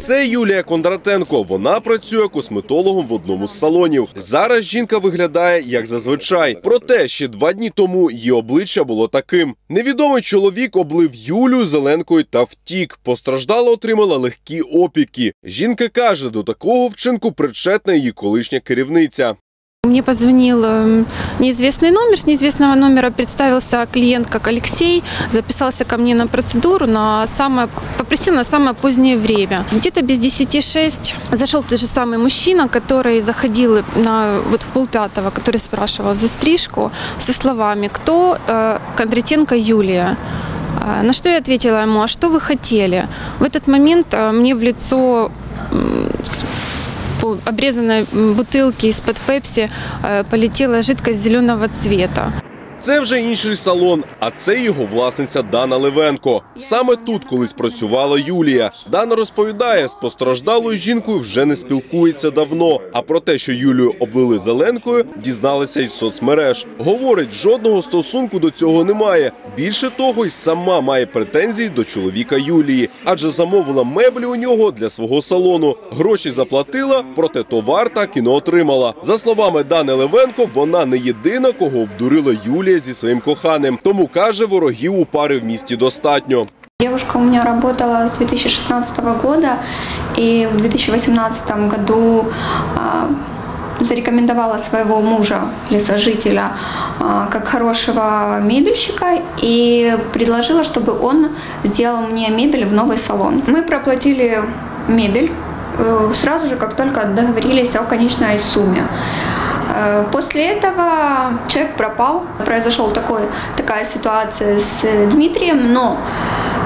Це Юлія Кондратенко. Вона працює косметологом в одному з салонів. Зараз жінка виглядає як зазвичай. Проте ще два дні тому її обличчя було таким. Невідомий чоловік облив Юлю зеленкою та втік. Постраждала, отримала легкі опіки. Жінка каже, до такого вчинку причетна її колишня керівниця. Мне позвонил эм, неизвестный номер. С неизвестного номера представился клиент как Алексей, записался ко мне на процедуру, на самое, попросил на самое позднее время. Где-то без 10-6 зашел тот же самый мужчина, который заходил на, вот в полпятого, который спрашивал за стрижку со словами «Кто э, Кондратенко Юлия?» А, На что я ответила ему, а что вы хотели? В этот момент э, мне в лицо пол- обрезанной бутылке из-под пепси э, полетела жидкость зеленого цвета. Це вже інший салон, а це його власниця Дана Левенко. Саме тут колись працювала Юлія. Дана розповідає, з постраждалою жінкою вже не спілкується давно. А про те, що Юлію облили зеленкою, дізналися із соцмереж. Говорить, жодного стосунку до цього немає. Більше того, й сама має претензії до чоловіка Юлії, адже замовила меблі у нього для свого салону. Гроші заплатила, проте товар так і не отримала. За словами Дани Левенко, вона не єдина, кого обдурила Юлія зі своїм коханим. Тому каже, ворогів у пари в місті достатньо. Девушка у меня работала с 2016 года и в 2018 году а, зарекомендовала своего мужа, лесожителя, а, как хорошего мебельщика и предложила, чтобы он сделал мне мебель в новый салон. Мы проплатили мебель э, сразу же, как только договорились о конечной сумме. Э, После этого человек пропал. Произошла такой, такая ситуация с Дмитрием, но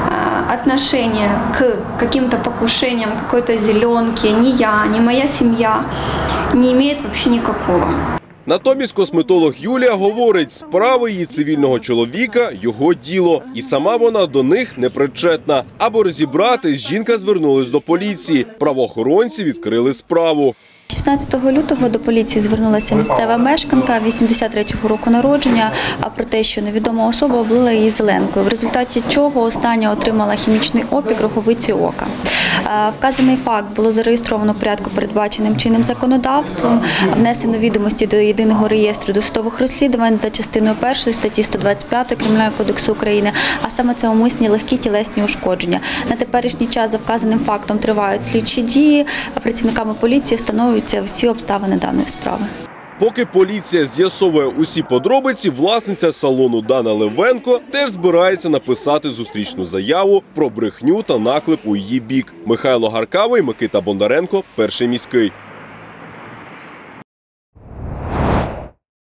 э, отношение к каким-то покушениям, какой-то зеленке ни я, ни моя семья не имеет вообще никакого. Натомість косметолог Юлія говорить, справи її цивільного чоловіка його діло, і сама вона до них не причетна. Аби розібратись, жінка звернулась до поліції. Правоохоронці відкрили справу. 16 лютого до поліції звернулася місцева мешканка 83-го року народження, а про те, що невідома особа облила її зеленкою, в результаті чого остання отримала хімічний опік роговиці ока. Вказаний факт було зареєстровано в порядку, передбаченим чинним законодавством, внесено відомості до єдиного реєстру досудових розслідувань за частиною 1 статті 125 Кримінального кодексу України, а саме це умисні легкі тілесні ушкодження. На теперішній час за вказаним фактом тривають слідчі дії, працівниками поліції встановлюються всі обставини даної справи. Поки поліція з'ясовує усі подробиці, власниця салону Дана Левенко теж збирається написати зустрічну заяву про брехню та наклеп у її бік. Михайло Гаркавий, Микита Бондаренко, перший міський.